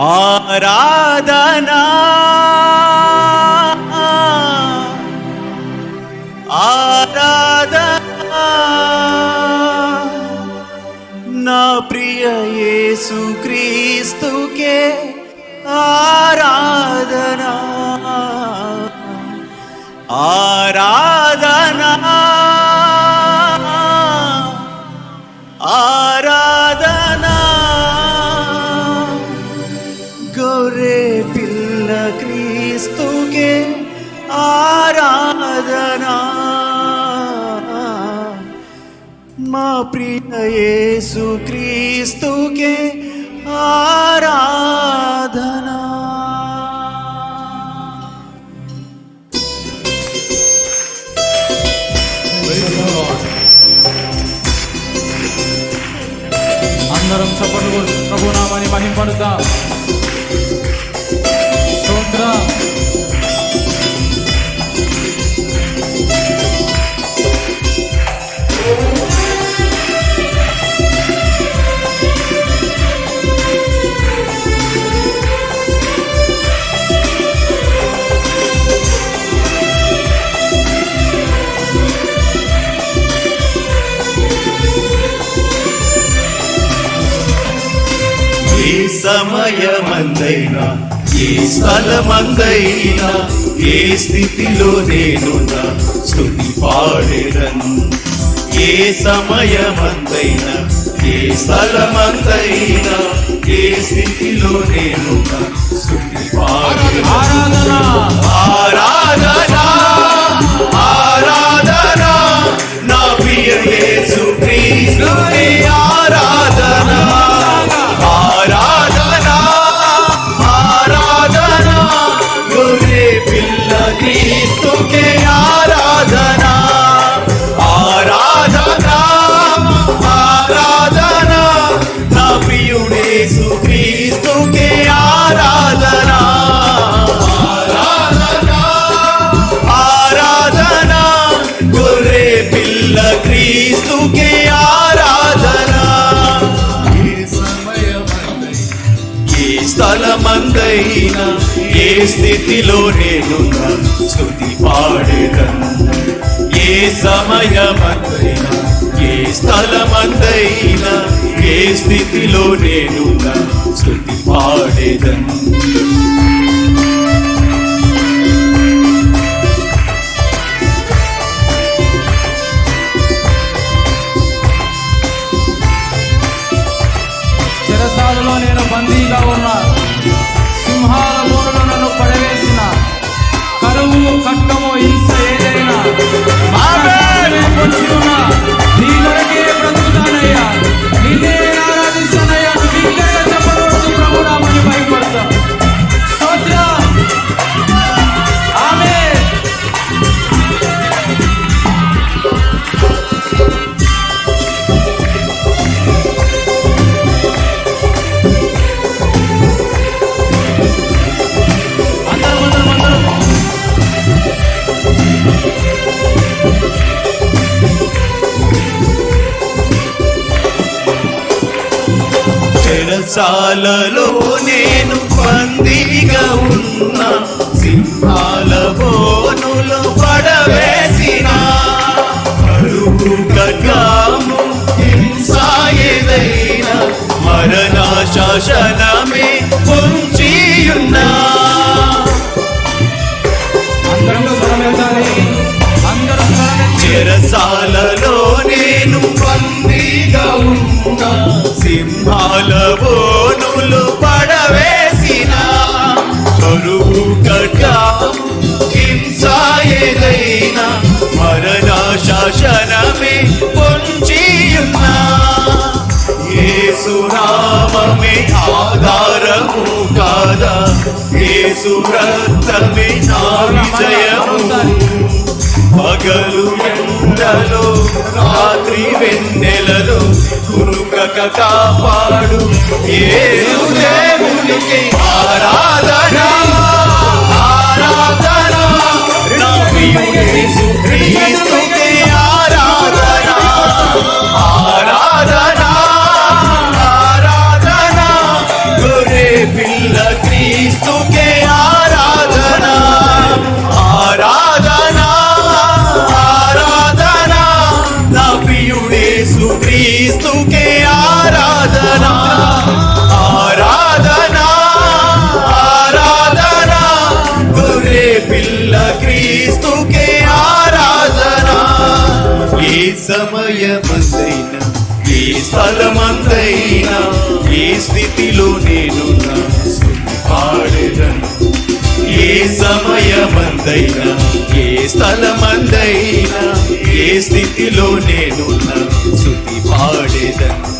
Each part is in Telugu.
ఆరాధనా. ఆరాధనా. నా ప్రియ యేసు క్రీస్తుకే ఆరాధనా. ఆరాధనా. ఆరా శరణా మా ప్రియ యేసు క్రీస్తుకే ఆరాధనా. అందరం చప్పట్లు కొడుతూ ప్రభు మహింపడుతాం. సమయమందైనా ఏ స్థలమందైనా ఏ స్థితిలో నేనున్నా స్థుతి పాడేదను. ఏ సమయమందైనా ఏ స్థలమందైనా ఏ స్థితిలో నేనున్నా స్థుతి పాడేదను సమయమందైనా ఏ స్థలమందైనా ఏ స్థితిలో నేనున్నా స్థుతి పాడేదను. చెరసాలలో నేను పందిగా ఉన్న సింహాల బోనులు పడవేసిన. కరువు ఖడ్గము హింస ఏదైనా మరణ శాసనమే ఏసునామమే ఆధారము కాదా? యేసు రక్తమే నా విజయము పగలు ఎండలో రాత్రి వెన్నెలలో కురుకక కాపాడు. యేసు దేవునికి ఆరాధ ఏ సమయమందైనా ఏ స్థలమందైనా ఏ స్థితిలో నేను నా పాడేదను. ఏ సమయమందైనా ఏ స్థలమందైనా ఏ స్థితిలో నేను నా స్తుతి పాడేదను.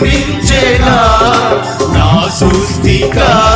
నిర్మించేలా నా సృష్టికర్తను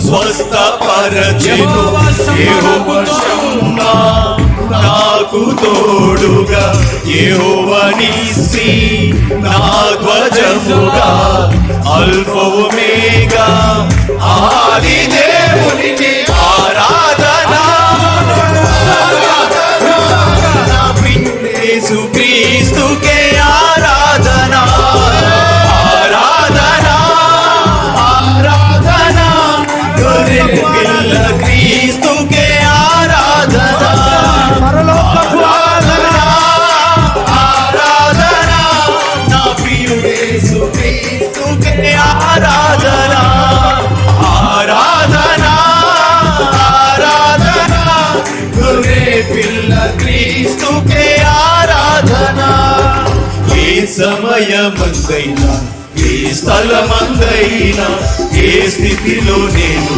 స్వస్థపరచెను యెహోవా నాకు తోడుగా. యెహోవా నా ధ్వజముగా. అల్పోమేగా ఆది దేవునికి ఆరా సమయమందైనా ఏ స్థలమందైనా ఏ స్థితిలో నేను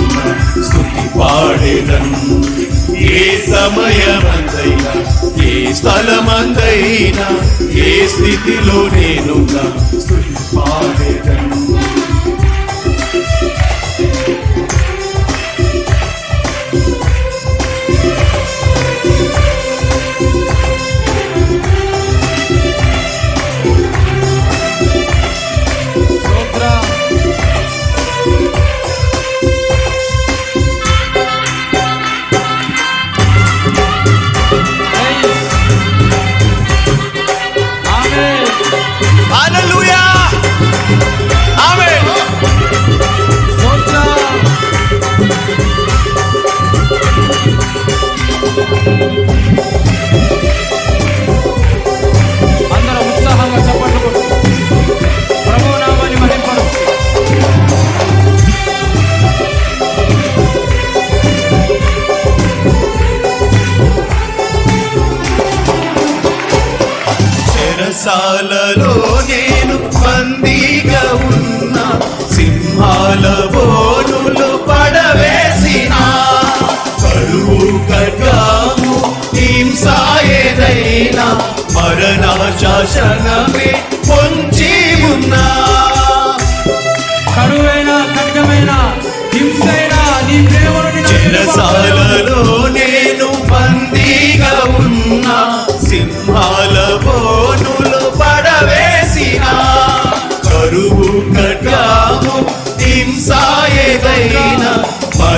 స్థుతి పాడేదను. ఏ సమయమందైనా ఏ స్థలమందైనా ఏ స్థితిలో నేను చెరసాలలో నేను బందీగా ఉన్న సింహాల బోనులు పడవేసిన. కరువు ఖడ్గాము హింసాయేదైనా మరణ శాసనమే పొంచి ఉన్నా. కరువైన ఖడ్గమైన హింసైన నీ ప్రేమను నిన్ను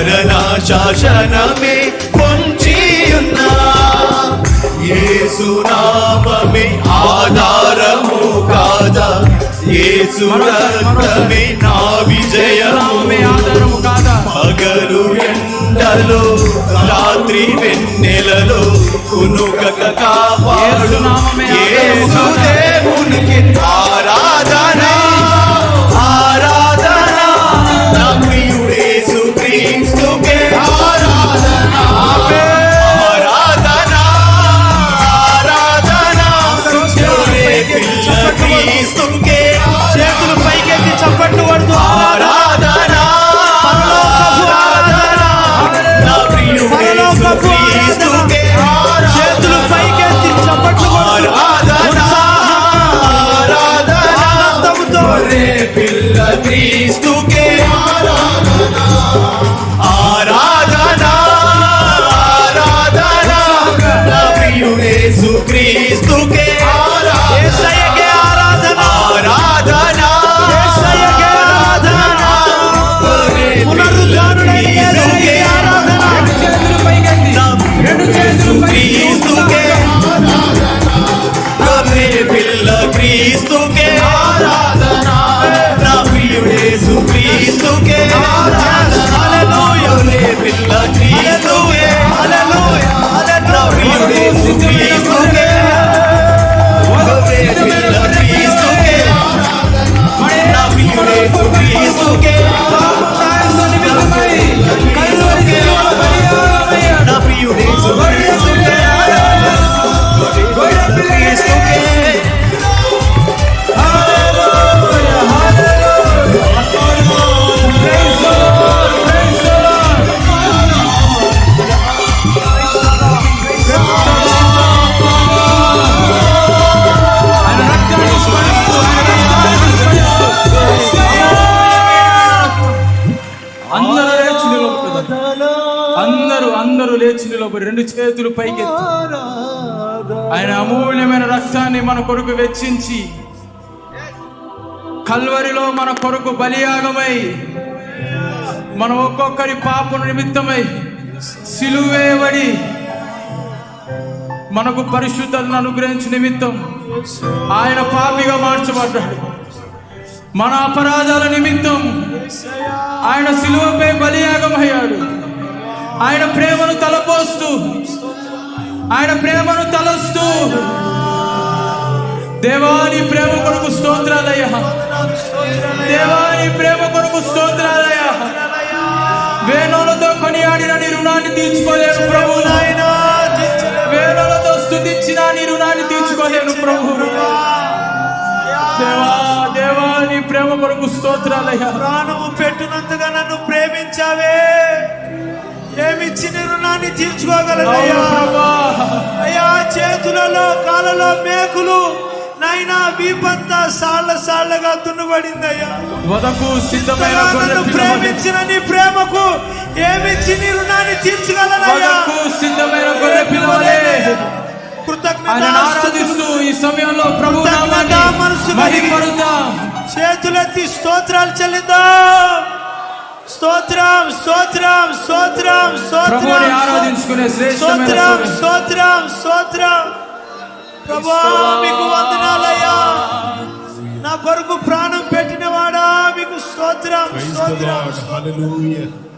మరణ శాసనమే పొంచి ఉన్నా ఏసునామమే ఆధారము కాదా? ఏసు రక్తమే నా విజయము. ఆధారము కాదా పగలు ఎండలో రాత్రి వెన్నెలలో కునుకక కాపాడు. కాదా? దేవునికి చేతులు ఆయన అమూల్యమైన రక్తాన్ని మన కొరకు వెచ్చించి కల్వరిలో మన కొరకు బలియాగమై మన ఒక్కొక్కరి పాప నిమిత్తమై సిలువేయబడి మనకు పరిశుద్ధతను అనుగ్రహించిన నిమిత్తం ఆయన పాపిగా మార్చబడ్డాడు. మన అపరాధాల నిమిత్తం ఆయన సిలువపై బలియాగం ఆయన ప్రేమను తలస్తూ దేవాని ప్రేమ కొరకు స్తోత్రాలయ దేవాని ప్రేమ కొరకు స్తోత్రాలయ వేణులతో కొనియాడిన నీ రుణాన్ని తీర్చుకోలేను ప్రభు. వేణులతో స్థుతించిన నీ రుణాన్ని తీర్చుకోలేను ప్రభు. దేవా దేవా నీ ప్రేమ కొరకు స్తోత్రాలయ ప్రాణము పెట్టినంతగా నన్ను ప్రేమించావే. ఏమిచ్చి నీ రుణాన్ని తీర్చుకోగలనయ్యా అవును ప్రభా అయ్యా చేతులలో కాళ్ళలో మేకులు నైనా వీపంతా సాళ్ళ సాళ్ళగా దున్నబడిందయ్యా వదకు సిద్ధమైన నన్ను. ప్రేమించిన నీ ప్రేమకు ఏమిచ్చి నీ రుణాన్ని తీర్చగలనయ్యా సిద్ధమైన గొర్రె పిల్ల వలె. కృతజ్ఞత ఆయనను ఆరాధిస్తూ ఈ సమయంలో ప్రభు మనసు. చేతులెత్తి స్తోత్రాలు చెల్లిద్దాం స్తోత్రం స్తోత్రం స్తోత్రం స్తోత్రం ఆరాధించుకునే శ్రేష్టమైన స్తోత్రం. స్తోత్రం స్తోత్రం. ప్రభా మీకు వందనాలయ్యా. నా కొరకు ప్రాణం పెట్టినవాడా? మీకు స్తోత్రం స్తోత్రం. Hallelujah.